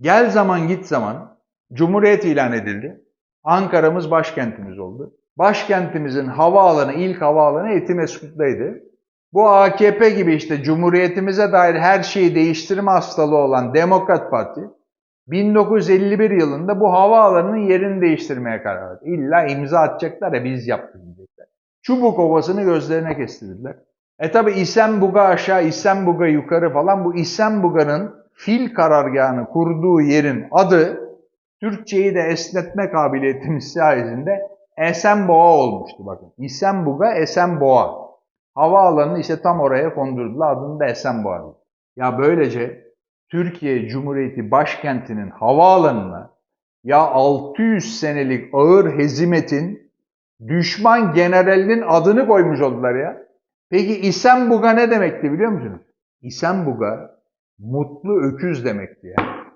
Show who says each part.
Speaker 1: Gel zaman git zaman Cumhuriyet ilan edildi. Ankara'mız başkentimiz oldu. Başkentimizin havaalanı, ilk havaalanı Etimeskut'taydı. Bu AKP gibi işte Cumhuriyetimize dair her şeyi değiştirme hastalığı olan Demokrat Parti 1951 yılında bu havaalanının yerini değiştirmeye karar verdi. İlla imza atacaklar ya biz yaptık diyecekler. Çubuk Ovası'nı gözlerine kestirdiler. E tabi İsenbuga aşağı, İsenbuga yukarı falan bu İsenbuga'nın fil karargahını kurduğu yerin adı Türkçeyi de esnetme kabiliyetimiz sayesinde Esenboğa olmuştu bakın. İsenbuga, Esenboğa. Havaalanını işte tam oraya kondurdular. Adını da Esenboğa. Ya böylece Türkiye Cumhuriyeti başkentinin havaalanına ya 600 senelik ağır hezimetin düşman generalinin adını koymuş oldular ya. Peki İsenbuga ne demekti biliyor musunuz? İsenbuga mutlu öküz demekti ya.